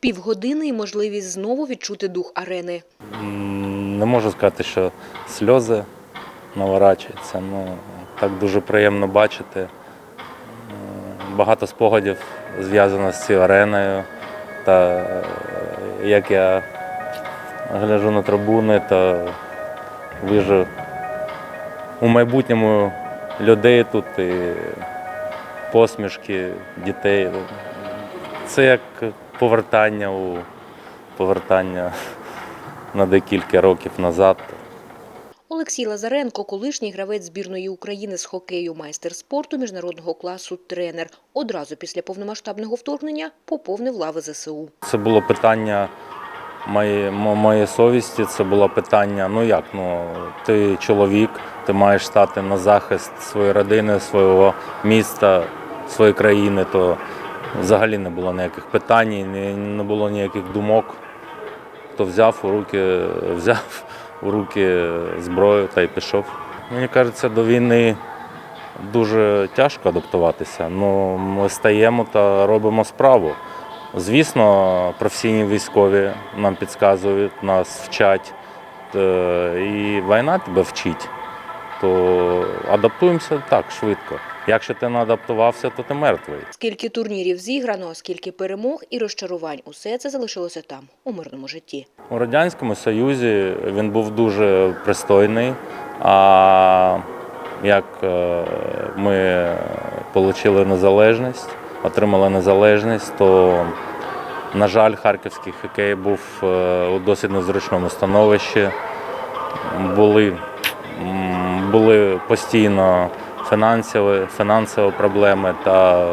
Півгодини і можливість знову відчути дух арени. Не можу сказати, що сльози наворачуються. Ну, так дуже приємно бачити. Багато спогадів зв'язано з цією ареною. Та е, як я гляжу на трибуни, то вижу у майбутньому людей тут і посмішки дітей. Це як повертання у повертання на декілька років назад. Олексій Лазаренко, колишній гравець збірної України з хокею, майстер спорту міжнародного класу, тренер. Одразу після повномасштабного вторгнення поповнив лави ЗСУ. Це було питання моєї, мо- моєї совісті, це було питання, ну як, ну ти чоловік, ти маєш стати на захист своєї родини, свого міста, своєї країни, то взагалі не було ніяких питань, не, було ніяких думок. Хто взяв у руки, взяв у руки зброю та й пішов. Мені кажеться, до війни дуже тяжко адаптуватися. Ну, ми стаємо та робимо справу. Звісно, професійні військові нам підказують, нас вчать, е, і війна тебе вчить, то адаптуємося так швидко. Якщо ти не адаптувався, то ти мертвий. Скільки турнірів зіграно, скільки перемог і розчарувань – усе це залишилося там, у мирному житті. У Радянському Союзі він був дуже пристойний. А як е, ми отримали незалежність, отримали незалежність, то, на жаль, харківський хокей був е, у досить незручному становищі. Були, були постійно фінансові, фінансові проблеми та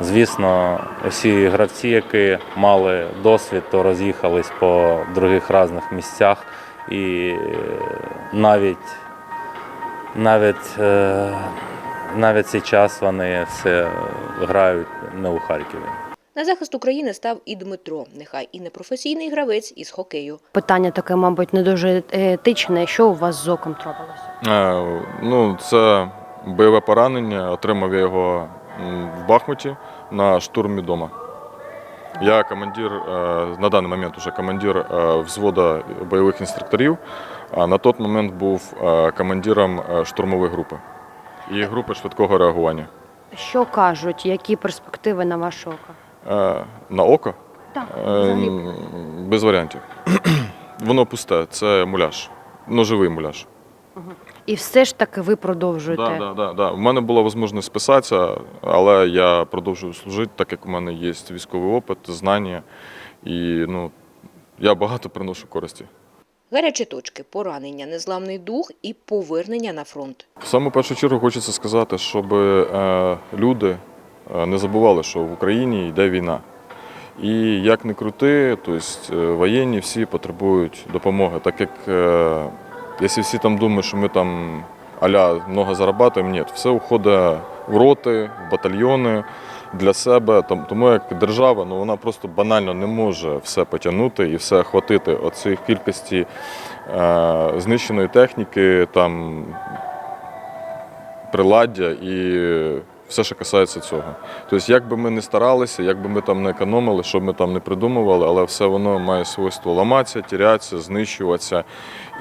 Звісно, усі гравці, які мали досвід, то роз'їхались по других різних місцях. І навіть, навіть, е, навіть цей час вони все грають не у Харкові. На захист України став і Дмитро, нехай і не професійний гравець із хокею. Питання таке, мабуть, не дуже етичне. Що у вас з оком трапилося? Е, Ну, це бойове поранення. Отримав я його в Бахмуті на штурмі дома. Я командир, е, на даний момент уже командир е, взводу бойових інструкторів, а на той момент був е, командиром штурмової групи і групи швидкого реагування. Що кажуть, які перспективи на ваше око? На око Так, Е, без варіантів. Воно пусте, це муляж, ножовий муляж. І все ж таки ви продовжуєте. Да, да, да, да. У мене була можливість списатися, але я продовжую служити, так як у мене є військовий опит, знання, і ну, я багато приношу користі. Гарячі точки, поранення, незламний дух і повернення на фронт. В саму першу чергу хочеться сказати, щоб е, люди е, не забували, що в Україні йде війна. І як не крути, тобто е, воєнні всі потребують допомоги. Так як якщо всі там думають, що ми там аля много зарабатуємо, ні, все уходить в роти, в батальйони для себе. Тому як держава, ну вона просто банально не може все потягнути і все охватити оцих кількості е, знищеної техніки, там приладдя і все, що касається цього. Тобто, як би ми не старалися, як би ми там не економили, що б ми там не придумували, але все воно має свойство ламатися, тірятися, знищуватися.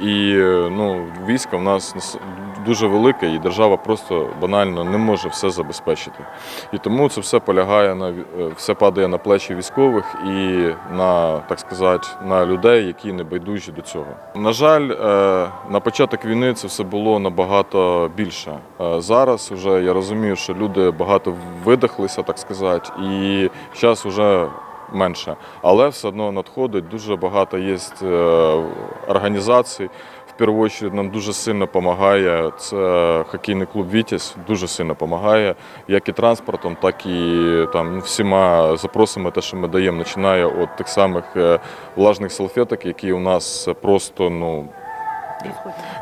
І ну, військо в нас нас дуже велике, і держава просто банально не може все забезпечити. І тому це все полягає на е, все падає на плечі військових і на так сказати на людей, які не байдужі до цього. На жаль, е, на початок війни це все було набагато більше. Е, Зараз вже я розумію, що люди багато видихлися, так сказати, і зараз вже менше. Але все одно надходить дуже багато є е, організацій. В першу чергу нам дуже сильно допомагає. Це хокейний клуб Вітязь дуже сильно допомагає, як і транспортом, так і там всіма запросами, те, що ми даємо, починає від тих самих е, влажних салфеток, які у нас просто ну.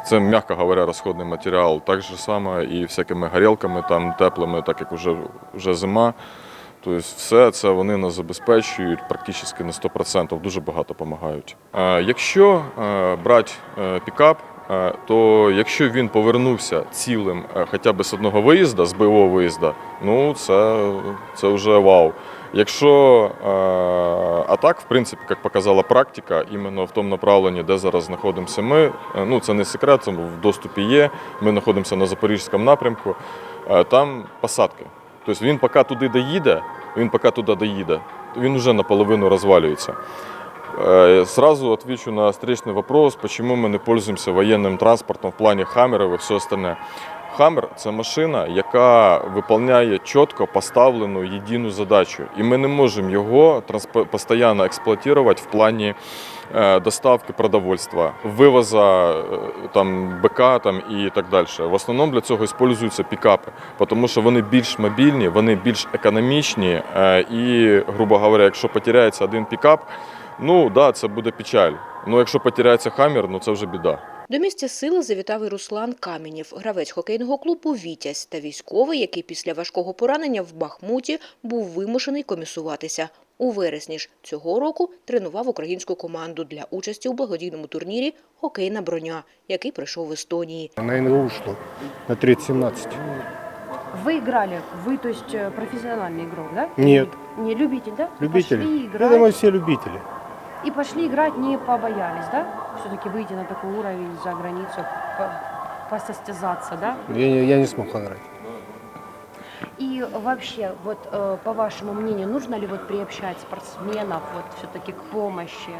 Це, м'яко говоря, розходний матеріал. Так же саме і всякими горілками там теплими, так як вже, вже зима. Тобто все це вони нас забезпечують практично на 100%, дуже багато допомагають. Е, Якщо е, брати е, пікап, то якщо він повернувся цілим е, хоча б з одного виїзду, з бойового виїзду, ну це, це вже вау. Якщо е, так, в принципі, як показала практика, іменно в тому направленні, де зараз знаходимося ми. е, Ну це не секрет, це в доступі є. Ми знаходимося на запорізькому напрямку. е, Там посадки. Тобто він поки туди доїде, він поки туди доїде, він вже наполовину розвалюється. Э, Сразу отвечу на встречный вопрос, почему мы не пользуемся военным транспортом в плані хаммерів і все остальне. Хаммер це машина, яка виконує чітко поставлену єдину задачу. І ми не можемо його трансп- постійно експлуатувати в плані е, доставки продовольства, вивоза е, там, БК там, і так далі. В основному для цього використовуються пікапи, тому що вони більш мобільні, вони більш економічні. е, І, грубо говоря, якщо потеряється один пікап, ну да, це буде печаль. Ну якщо потеряється хаммер, ну це вже біда. До місця сили завітав і Руслан Камінєв, гравець хокейного клубу «Вітязь» та військовий, який після важкого поранення в Бахмуті був вимушений комісуватися. У вересні ж цього року тренував українську команду для участі у благодійному турнірі «Хокейна броня», який пройшов в Естонії. На НГУ что? На 30-17. Вы играли, вы, то есть, э, профессиональный игрок, да? Нет. Не любитель, да? Любители. Пошли Я играть, думаю, все любители. И пошли играть, не побоялись, да? Все-таки выйти на такой уровень за границу, по- посостязаться, да? Я, не- я не смог играть. И вообще, вот э, по вашему мнению, нужно ли вот приобщать спортсменов вот все-таки к помощи?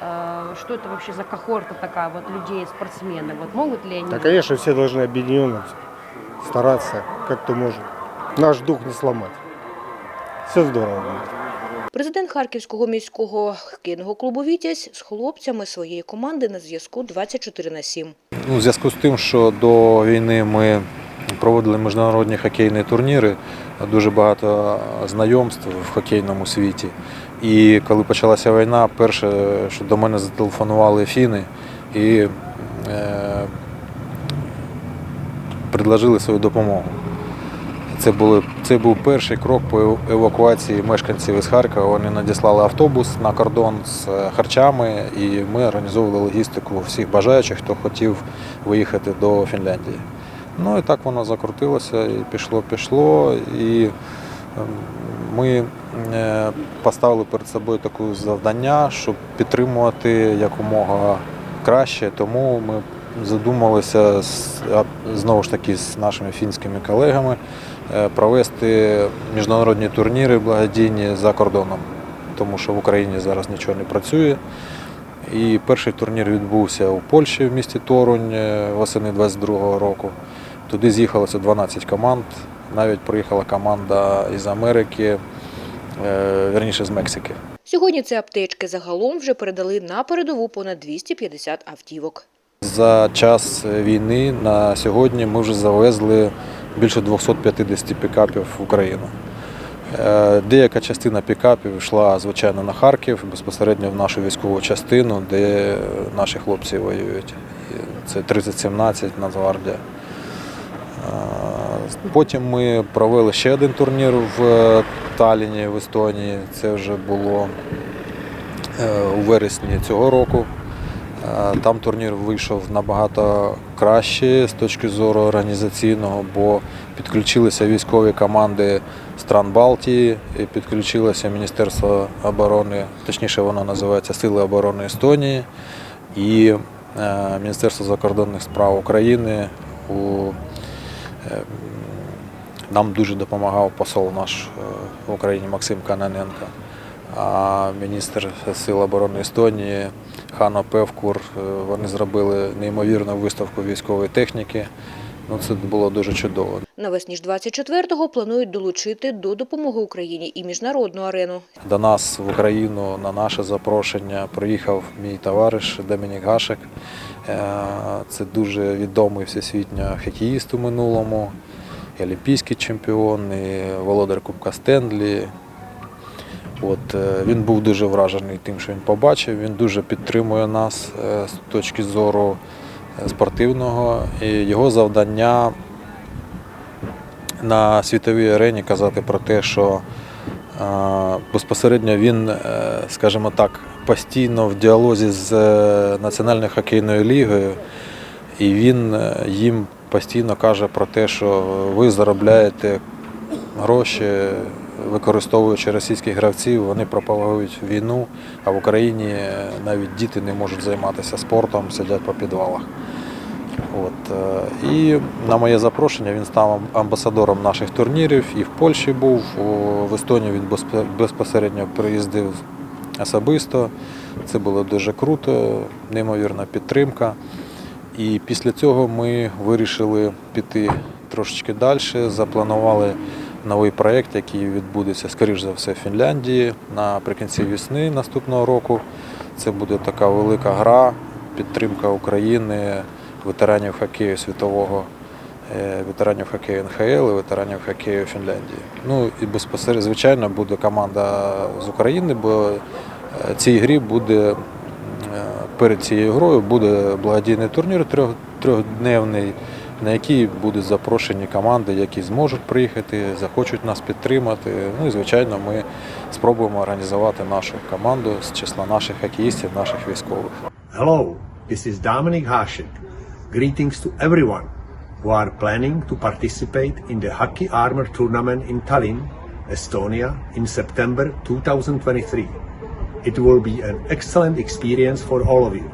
Э, что это вообще за кохорта такая вот людей, спортсмены? Вот могут ли они? Да, конечно, все должны объединенно стараться, как то можно. Наш дух не сломать. Все здорово будет. Президент Харківського міського хокейного клубу «Вітязь» з хлопцями своєї команди на зв'язку 24 на 7. Ну, у зв'язку з тим, що до війни ми проводили міжнародні хокейні турніри, дуже багато знайомств в хокейному світі. І коли почалася війна, перше, що до мене зателефонували фіни і е, предложили свою допомогу. Це, були, це був перший крок по евакуації мешканців із Харкова. Вони надіслали автобус на кордон з е, харчами, і ми організовували логістику всіх бажаючих, хто хотів виїхати до Фінляндії. Ну і так воно закрутилося, і пішло, пішло. І ем, ми е, поставили перед собою таке завдання, щоб підтримувати якомога краще. Тому ми задумалися знову ж таки з нашими фінськими колегами провести міжнародні турніри благодійні за кордоном, тому що в Україні зараз нічого не працює. І перший турнір відбувся у Польщі в місті Торунь е, восени 22-го року. Туди з'їхалося 12 команд. Навіть приїхала команда із Америки, е, вірніше з Мексики. Сьогодні ці аптечки загалом вже передали на передову понад 250 автівок. За час війни на сьогодні ми вже завезли більше 250 пікапів в Україну. Е, Деяка частина пікапів йшла, звичайно, на Харків, безпосередньо в нашу військову частину, де наші хлопці воюють. Це 3017 Нацгвардія. Е, Потім ми провели ще один турнір в Талліні, в Естонії. Це вже було е, у вересні цього року. Е, Там турнір вийшов набагато краще з точки зору організаційного, бо підключилися військові команди стран Балтії, підключилося Міністерство оборони, точніше воно називається Сили оборони Естонії і е, Міністерство закордонних справ України. У, е, нам дуже допомагав посол наш в Україні Максим Каноненко. А міністр Сил оборони Естонії Хано Певкур, е, вони зробили неймовірну виставку військової техніки. Ну, це було дуже чудово. Навесні ж 24-го планують долучити до допомоги Україні і міжнародну арену. До нас в Україну на наше запрошення приїхав мій товариш Домінік Гашек. Е, Це дуже відомий всесвітньо хокеїст у минулому, і олімпійський чемпіон, і володар Кубка Стендлі. От, е, він був дуже вражений тим, що він побачив. Він дуже підтримує нас е, з точки зору е, спортивного. І його завдання на світовій арені казати про те, що безпосередньо він, скажімо так, постійно в діалозі з Національною хокейною лігою, і він їм постійно каже про те, що ви заробляєте гроші використовуючи російських гравців, вони пропагують війну, а в Україні навіть діти не можуть займатися спортом, сидять по підвалах. От, е, і на моє запрошення він став амбасадором наших турнірів і в Польщі був, в Естонію він безпосередньо приїздив особисто. Це було дуже круто, неймовірна підтримка. І після цього ми вирішили піти трошечки далі, запланували новий проєкт, який відбудеться, скоріш за все, в Фінляндії наприкінці весни наступного року. Це буде така велика гра, підтримка України, ветеранів хокею світового, е, ветеранів хокею НХЛ і ветеранів хокею Фінляндії. Ну і безпосередньо, звичайно, буде команда з України, бо е, цій грі буде е, перед цією грою буде благодійний турнір трьох- трьохдневний, на який будуть запрошені команди, які зможуть приїхати, захочуть нас підтримати. Ну і звичайно, ми спробуємо організувати нашу команду з числа наших хокеїстів, наших військових. Hello, this is Dominic Hasek. Greetings to everyone who are planning to participate in the Hockey Armor Tournament in Tallinn, Estonia in September 2023. It will be an excellent experience for all of you.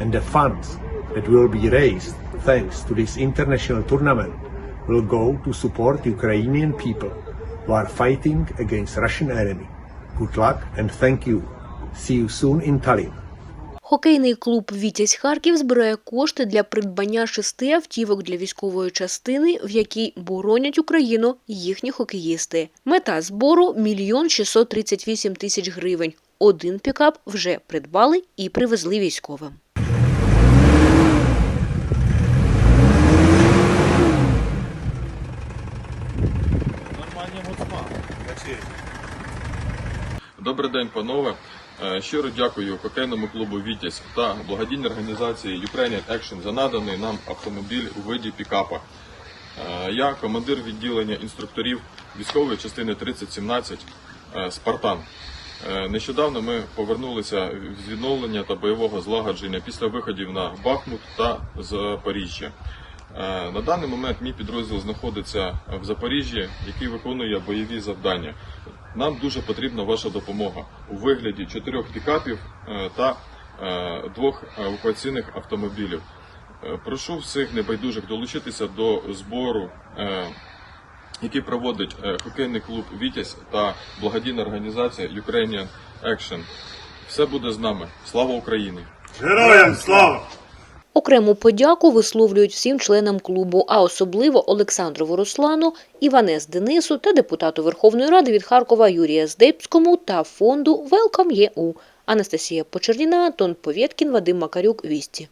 And the funds that will be raised thanks to this international tournament will go to support Ukrainian people who are fighting against Russian enemy. Good luck and thank you. See you soon in Tallinn. Хокейний клуб Вітязь Харків збирає кошти для придбання шести автівок для військової частини, в якій боронять Україну їхні хокеїсти. Мета збору – мільйон 638 тисяч гривень. Один пікап вже придбали і привезли військовим. День, панове. Е, Щиро дякую хокейному клубу Вітязь та благодійній організації Ukrainian Action за наданий нам автомобіль у виді пікапа. Е, Я командир відділення інструкторів військової частини 3017 е, Спартан. Нещодавно ми повернулися з відновлення та бойового злагодження після виходів на Бахмут та Запоріжжя. На даний момент мій підрозділ знаходиться в Запоріжжі, який виконує бойові завдання. Нам дуже потрібна ваша допомога у вигляді чотирьох пікапів е, та е, двох евакуаційних автомобілів. Е, Прошу всіх небайдужих долучитися до збору, який проводить хокейний клуб Вітязь та благодійна організація Ukrainian Action. Все буде з нами. Слава Україні! Героям слава! Окрему подяку висловлюють всім членам клубу, а особливо Олександрову Руслану, Іванес Денису та депутату Верховної Ради від Харкова Юрія Здебському та фонду Велкам ЄУ. Анастасія Почерніна, Антон Повєткін, Вадим Макарюк, Вісті.